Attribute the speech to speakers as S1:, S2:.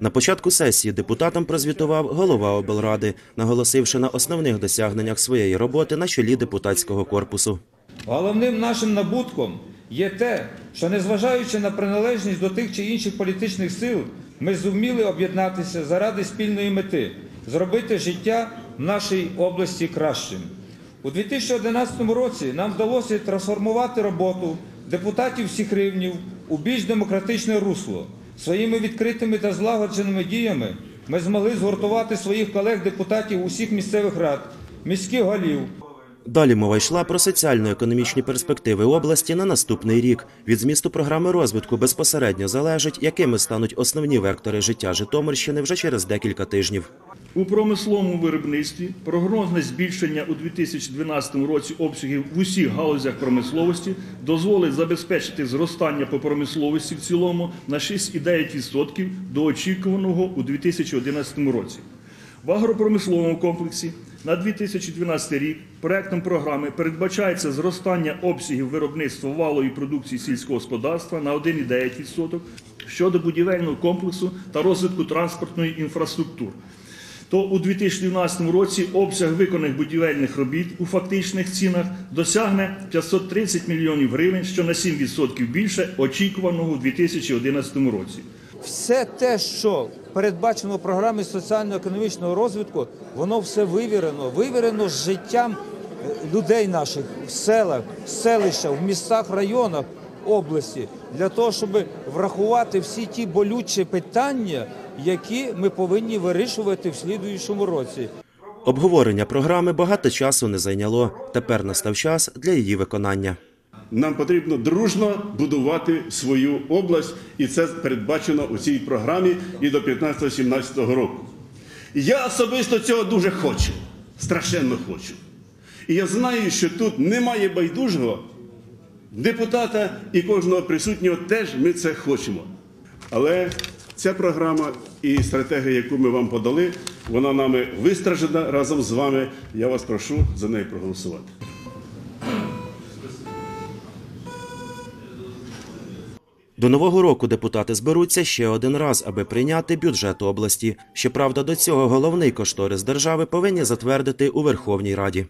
S1: На початку сесії депутатам прозвітував голова облради, наголосивши на основних досягненнях своєї роботи на чолі депутатського корпусу.
S2: Головним нашим набутком є те, що незважаючи на приналежність до тих чи інших політичних сил, ми зуміли об'єднатися заради спільної мети зробити життя в нашій області кращим. У 2011 році нам вдалося трансформувати роботу депутатів всіх рівнів у більш демократичне русло. Своїми відкритими та злагодженими діями ми змогли згуртувати своїх колег-депутатів усіх місцевих рад, міських голів,
S1: Далі мова йшла про соціально-економічні перспективи області на наступний рік. Від змісту програми розвитку безпосередньо залежить, якими стануть основні вектори життя Житомирщини вже через декілька тижнів.
S3: У промисловому виробництві прогнозне збільшення у 2012 році обсягів в усіх галузях промисловості дозволить забезпечити зростання по промисловості в цілому на 6,9% до очікуваного у 2011 році. В агропромисловому комплексі на 2012 рік проектом програми передбачається зростання обсягів виробництва валової продукції сільського господарства на 1,9% щодо будівельного комплексу та розвитку транспортної інфраструктури то у 2012 році обсяг виконаних будівельних робіт у фактичних цінах досягне 530 мільйонів гривень, що на 7% більше очікуваного у 2011 році.
S2: все те, що передбачено в програмі соціально-економічного розвитку, воно все вивірено, вивірено з життям е, людей наших в селах, в селищах, в містах, районах області, для того, щоб врахувати всі ті болючі питання, які ми повинні вирішувати в слідуючому році.
S1: Обговорення програми багато часу не зайняло. Тепер настав час для її виконання.
S4: Нам потрібно дружно будувати свою область, і це передбачено у цій програмі і до 15-17 року. Я особисто цього дуже хочу, страшенно хочу. І я знаю, що тут немає байдужого депутата і кожного присутнього теж ми це хочемо. Але ця програма і стратегія, яку ми вам подали, вона нами вистражена разом з вами. Я вас прошу за неї проголосувати.
S1: До нового року депутати зберуться ще один раз, аби прийняти бюджет області. Щоправда, до цього головний кошторис держави повинні затвердити у Верховній Раді.